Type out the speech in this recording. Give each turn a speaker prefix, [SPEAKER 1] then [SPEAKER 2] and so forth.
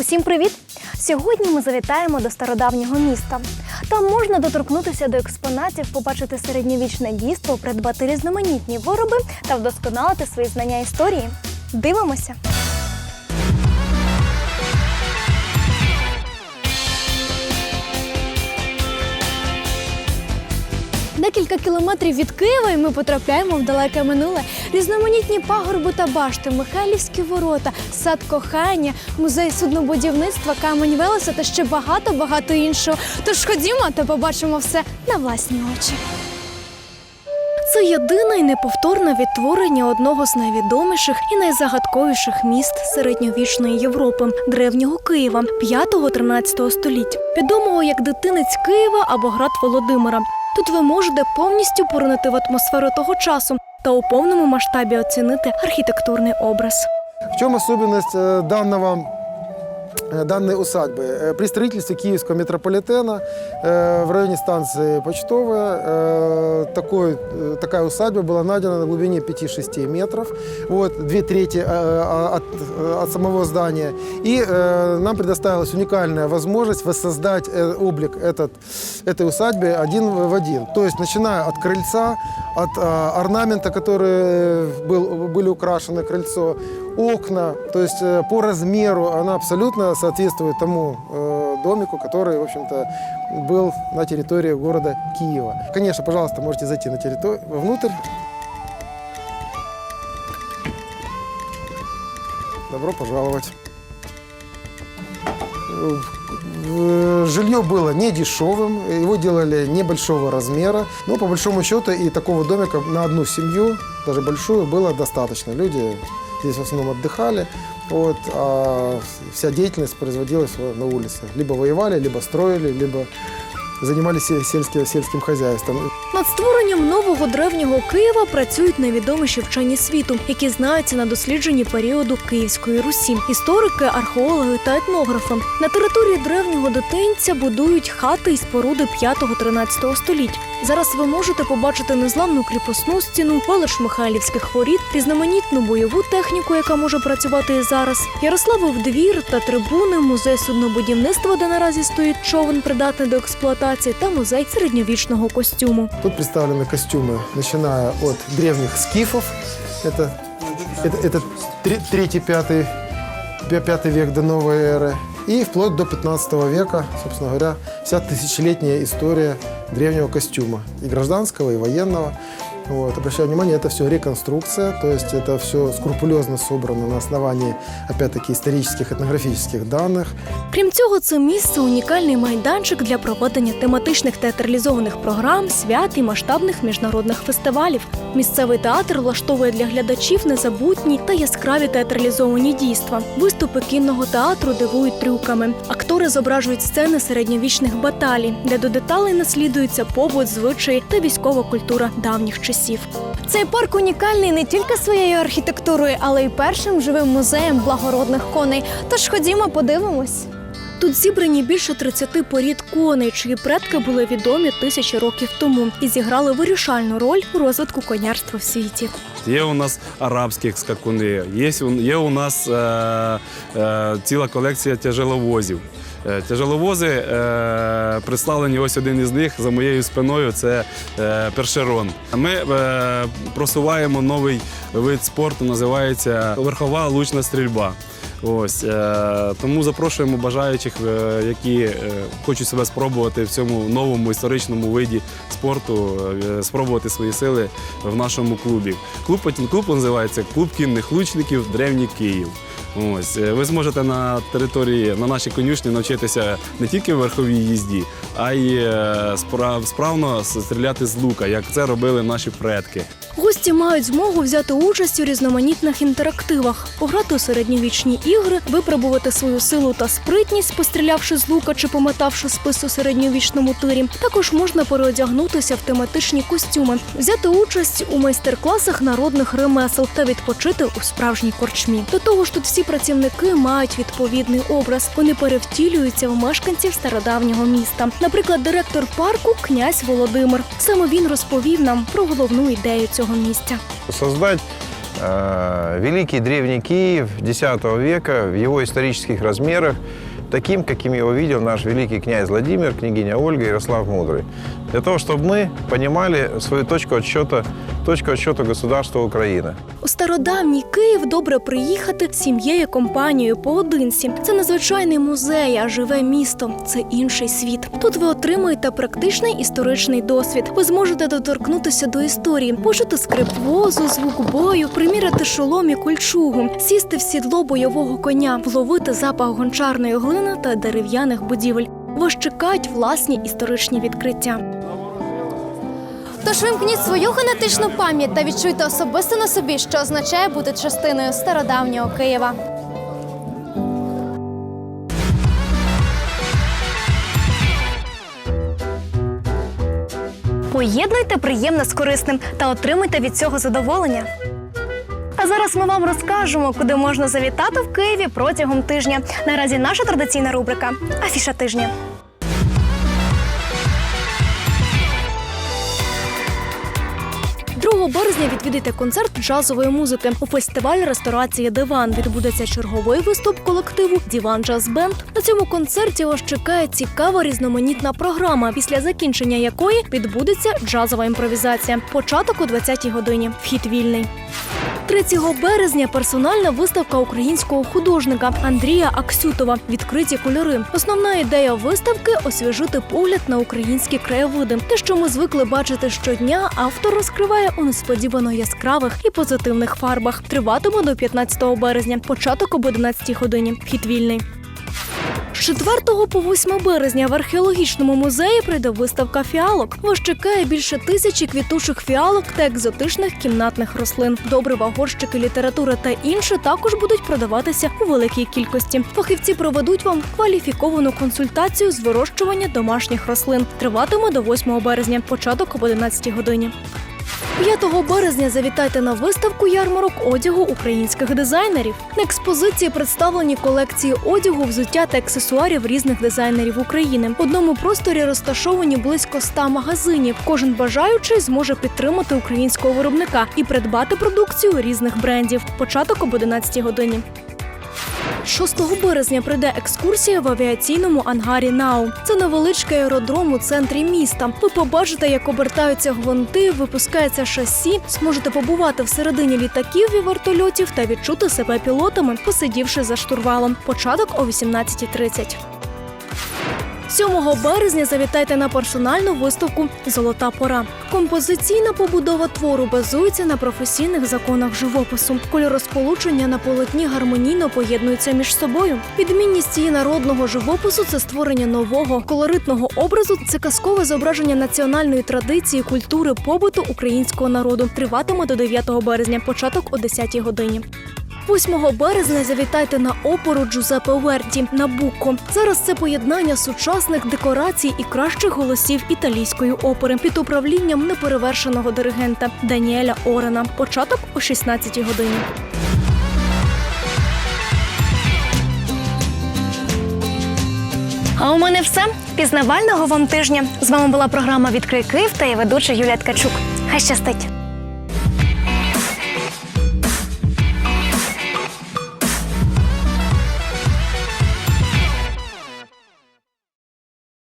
[SPEAKER 1] Усім привіт! Сьогодні ми завітаємо до стародавнього міста. Там можна доторкнутися до експонатів, побачити середньовічне дійство, придбати різноманітні вироби та вдосконалити свої знання історії. Дивимося! Декілька кілометрів від Києва і ми потрапляємо в далеке минуле. Різноманітні пагорби та башти, Михайлівські ворота, сад кохання, музей суднобудівництва, камень Велеса та ще багато багато іншого. Тож ходімо та побачимо все на власні очі. Це єдине і неповторне відтворення одного з найвідоміших і найзагадковіших міст середньовічної Європи древнього Києва 5-13 століть, відомого як дитинець Києва або град Володимира. Тут ви можете повністю поринути в атмосферу того часу та у повному масштабі оцінити архітектурний образ.
[SPEAKER 2] В чому особливість даного данного э, данной усадьбы. Э, При строительстве Киевского метрополитена э, в районе станции Почтовая э, такой, э, такая усадьба была найдена на глубине 5-6 метров, вот, две трети э, а, от, э, от самого здания. И э, нам предоставилась уникальная возможность воссоздать э, облик этот, этой усадьбы один в один. То есть начиная от крыльца, от э, орнамента, который был, были украшены крыльцо, окна, то есть э, по размеру она абсолютно соответствует тому э, домику, который, в общем-то, был на территории города Киева. Конечно, пожалуйста, можете зайти на территорию, внутрь. Добро пожаловать. Э, Жилье было не дешевым, его делали небольшого размера, но по большому счету и такого домика на одну семью, даже большую, было достаточно. Люди здесь в основном отдыхали, вот, а вся деятельность производилась на улице. Либо воевали, либо строили, либо занимались се- сельским, сельским хозяйством.
[SPEAKER 1] Над створенням нового древнього Києва працюють найвідоміші вчені світу, які знаються на дослідженні періоду Київської Русі, історики, археологи та етнографи. На території древнього дитинця будують хати і споруди 5-13 століть. Зараз ви можете побачити незламну кріпосну стіну, велич Михайлівських воріт, різноманітну бойову техніку, яка може працювати і зараз, Ярославов двір та трибуни, музей суднобудівництва, де наразі стоїть човен, придатний до експлуатації, та музей середньовічного костюму.
[SPEAKER 2] Тут представлены костюмы, начиная от древних скифов, это, это, это тре- третий, пятый, пя- пятый век до новой эры, и вплоть до 15 века, собственно говоря, вся тысячелетняя история древнего костюма, и гражданского, и военного. Вот. Обращаю внимание, это все реконструкция, то есть это все скрупулезно собрано на основании, опять-таки, исторических, этнографических данных.
[SPEAKER 1] Крім цього, це місце унікальний майданчик для проведення тематичних театралізованих програм, свят і масштабних міжнародних фестивалів. Місцевий театр влаштовує для глядачів незабутні та яскраві театралізовані дійства. Виступи кінного театру дивують трюками. Актори зображують сцени середньовічних баталій, де до деталей наслідується побут, звичаї та військова культура давніх часів. Цей парк унікальний не тільки своєю архітектурою, але й першим живим музеєм благородних коней. Тож ходімо, подивимось. Тут зібрані більше 30 порід коней, чиї предки були відомі тисячі років тому і зіграли вирішальну роль у розвитку конярства в світі.
[SPEAKER 3] Є у нас арабські скакуни, є, у- є у нас е, е, ціла колекція тяжеловозів. Е, Тяжеловози е, представлені ось один із них за моєю спиною. Це е, першерон. Ми е, просуваємо новий вид спорту, називається верхова лучна стрільба. Ось е, тому запрошуємо бажаючих, е, які е, хочуть себе спробувати в цьому новому історичному виді спорту, е, спробувати свої сили в нашому клубі. Клуб клуб називається Клуб кінних лучників Древній Київ. Ось е, ви зможете на території на нашій конюшні навчитися не тільки верховій їзді, а й е, справ- справно стріляти з лука, як це робили наші предки.
[SPEAKER 1] Гості мають змогу взяти участь у різноманітних інтерактивах, пограти у середньовічні ігри, випробувати свою силу та спритність, пострілявши з лука чи пометавши спис у середньовічному тирі. Також можна переодягнутися в тематичні костюми, взяти участь у майстер-класах народних ремесел та відпочити у справжній корчмі. До того ж, тут всі працівники мають відповідний образ. Вони перевтілюються в мешканців стародавнього міста. Наприклад, директор парку князь Володимир. Саме він розповів нам про головну ідею цього місця.
[SPEAKER 4] создать э, великий древний Киев X века в его исторических размерах, таким, каким его видел наш великий князь Владимир, княгиня Ольга, Ярослав Мудрый. Для того, чтобы мы понимали свою точку отсчета, точку отсчета государства Украины.
[SPEAKER 1] У стародавній Київ добре приїхати сім'єю, компанією поодинці. Це незвичайний музей, а живе місто. Це інший світ. Тут ви отримуєте практичний історичний досвід. Ви зможете доторкнутися до історії, почути скрип возу, звук бою, приміряти шолом і кольчугу, сісти в сідло бойового коня, вловити запах гончарної глини та дерев'яних будівель. Вас чекають власні історичні відкриття. Тож вимкніть свою генетичну пам'ять та відчуйте особисто на собі, що означає бути частиною стародавнього Києва. Поєднуйте приємне з корисним та отримуйте від цього задоволення. А зараз ми вам розкажемо, куди можна завітати в Києві протягом тижня. Наразі наша традиційна рубрика Афіша тижня. Березня відвідайте концерт джазової музики. У фестивалі ресторації Диван відбудеться черговий виступ колективу Діван Джаз Бенд. На цьому концерті вас чекає цікава різноманітна програма, після закінчення якої відбудеться джазова імпровізація. Початок о 20-й годині. Вхід вільний. 3 березня персональна виставка українського художника Андрія Аксютова Відкриті кольори. Основна ідея виставки освіжити погляд на українські краєвиди. Те, що ми звикли бачити щодня, автор розкриває у несподівано яскравих і позитивних фарбах. Триватиме до 15 березня. Початок об 11 годині. Вхід вільний. З 4 по 8 березня в археологічному музеї прийде виставка фіалок. Вас чекає більше тисячі квітучих фіалок та екзотичних кімнатних рослин. Добрива, горщики, література та інше також будуть продаватися у великій кількості. Фахівці проведуть вам кваліфіковану консультацію з вирощування домашніх рослин. Триватиме до 8 березня, початок об 11 годині. 5 березня завітайте на виставку ярмарок одягу українських дизайнерів. На експозиції представлені колекції одягу, взуття та аксесуарів різних дизайнерів України. В одному просторі розташовані близько 100 магазинів. Кожен бажаючий зможе підтримати українського виробника і придбати продукцію різних брендів. Початок об 11 годині. 6 березня прийде екскурсія в авіаційному ангарі НАУ. Це невеличкий аеродром у центрі міста. Ви побачите, як обертаються гвинти, випускається шасі, зможете побувати всередині літаків і вертольотів та відчути себе пілотами, посидівши за штурвалом. Початок о 18.30. 7 березня завітайте на персональну виставку Золота пора. Композиційна побудова твору базується на професійних законах живопису. Кольоросполучення на полотні гармонійно поєднуються між собою. Відмінність її народного живопису це створення нового колоритного образу. Це казкове зображення національної традиції, культури, побуту українського народу. Триватиме до 9 березня, початок о 10 годині. 8 березня завітайте на оперу Джузеппе Верді Набуко. Зараз це поєднання сучасних декорацій і кращих голосів італійської опери під управлінням неперевершеного диригента Даніеля Орена. Початок о 16 годині. А у мене все. Пізнавального вам тижня. З вами була програма Відкрий Київ та я ведуча Юлія Ткачук. Хай щастить!